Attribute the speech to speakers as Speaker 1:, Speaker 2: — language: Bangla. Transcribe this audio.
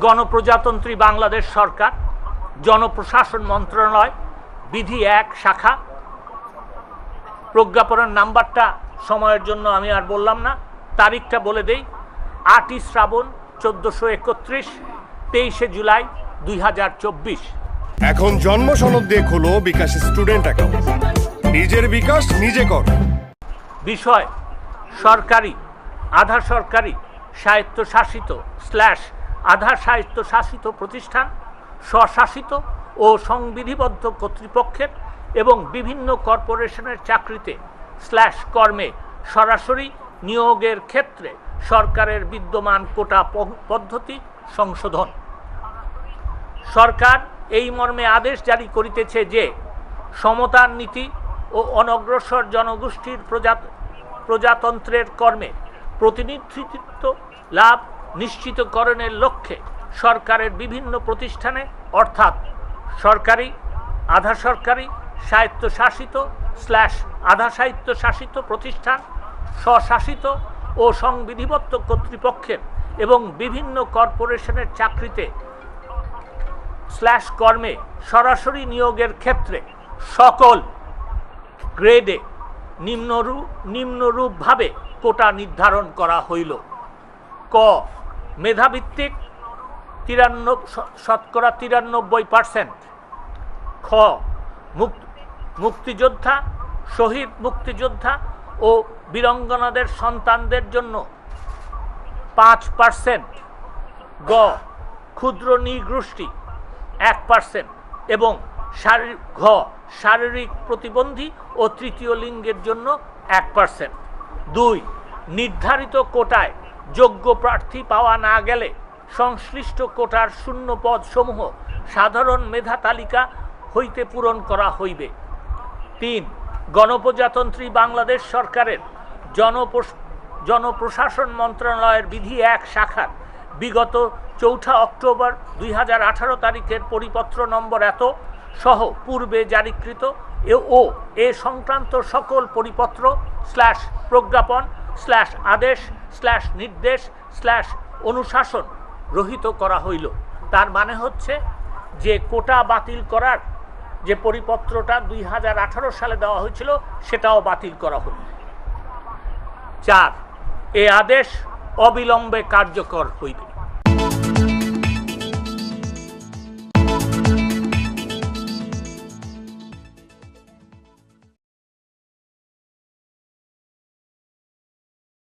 Speaker 1: গণপ্রজাতন্ত্রী বাংলাদেশ সরকার জনপ্রশাসন মন্ত্রণালয় বিধি এক শাখা। প্রজ্ঞাপনের নাম্বারটা সময়ের জন্য আমি আর বললাম না তারিখটা বলে দেই। আটই শ্রাবণ চোদ্দোশো একত্রিশ তেইশে জুলাই দুই হাজার চব্বিশ।
Speaker 2: এখন জন্ম সনদ দিয়ে খোলো বিকাশ স্টুডেন্ট অ্যাকাউন্ট। নিজের বিকাশ নিজে কর।
Speaker 1: বিষয় সরকারি আধা সরকারি স্বায়ত্তশাসিত স্ল্যাশ আধা স্বায়ত্তশাসিত প্রতিষ্ঠান, স্বশাসিত ও সংবিধিবদ্ধ কর্তৃপক্ষের এবং বিভিন্ন কর্পোরেশনের চাকরিতে স্ল্যাশ কর্মে সরাসরি নিয়োগের ক্ষেত্রে সরকারের বিদ্যমান কোটা পদ্ধতি সংশোধন। সরকার এই মর্মে আদেশ জারি করিতেছে যে সমতার নীতি ও অনগ্রসর জনগোষ্ঠীর প্রজা প্রজাতন্ত্রের কর্মে প্রতিনিধিত্ব লাভ নিশ্চিতকরণের লক্ষ্যে সরকারের বিভিন্ন প্রতিষ্ঠানে, অর্থাৎ সরকারি আধা সরকারি স্বায়ত্তশাসিত স্ল্যাশ আধা স্বায়ত্তশাসিত প্রতিষ্ঠান, স্বশাসিত ও সংবিধিবদ্ধ কর্তৃপক্ষের এবং বিভিন্ন কর্পোরেশনের চাকরিতে স্ল্যাশ কর্মে সরাসরি নিয়োগের ক্ষেত্রে সকল গ্রেডে নিম্নরূপ নিম্নরূপভাবে কোটা নির্ধারণ করা হইল। ক মেধাভিত্তিক তিরান্ন শতকরা তিরানব্বই পার্সেন্ট। খ, মুক- মুক্তিযোদ্ধা, শহীদ মুক্তিযোদ্ধা ও বীরঙ্গনাদের সন্তানদের জন্য পাঁচ পার্সেন্ট। গ, ক্ষুদ্র নৃগোষ্ঠী, এক পার্সেন্ট এবং শারীরিক ঘ, শারীরিক প্রতিবন্ধী ও তৃতীয় লিঙ্গের জন্য এক পার্সেন্ট। দুই, নির্ধারিত কোটায় যোগ্য প্রার্থী পাওয়া না গেলে সংশ্লিষ্ট কোটার শূন্য পদ সমূহ সাধারণ মেধা তালিকা হইতে পূরণ করা হইবে। তিন, গণপ্রজাতন্ত্রী বাংলাদেশ সরকারের জনপ্রশ- জনপ্রশাসন মন্ত্রণালয়ের বিধি এক শাখার বিগত চৌঠা অক্টোবর দুই হাজার আঠারো তারিখের পরিপত্র নম্বর এত সহ পূর্বে জারিকৃত ও এ সংক্রান্ত সকল পরিপত্র স্ল্যাশ প্রজ্ঞাপন স্ল্যাশ আদেশ স্ল্যাশ নির্দেশ স্ল্যাশ অনুশাসন রহিত করা হইল। তার মানে হচ্ছে যে কোটা বাতিল করার যে পরিপত্রটা দুই হাজার আঠারো সালে দেওয়া হয়েছিল, সেটাও বাতিল করা হল। চার, এ আদেশ অবিলম্বে কার্যকর হইবে।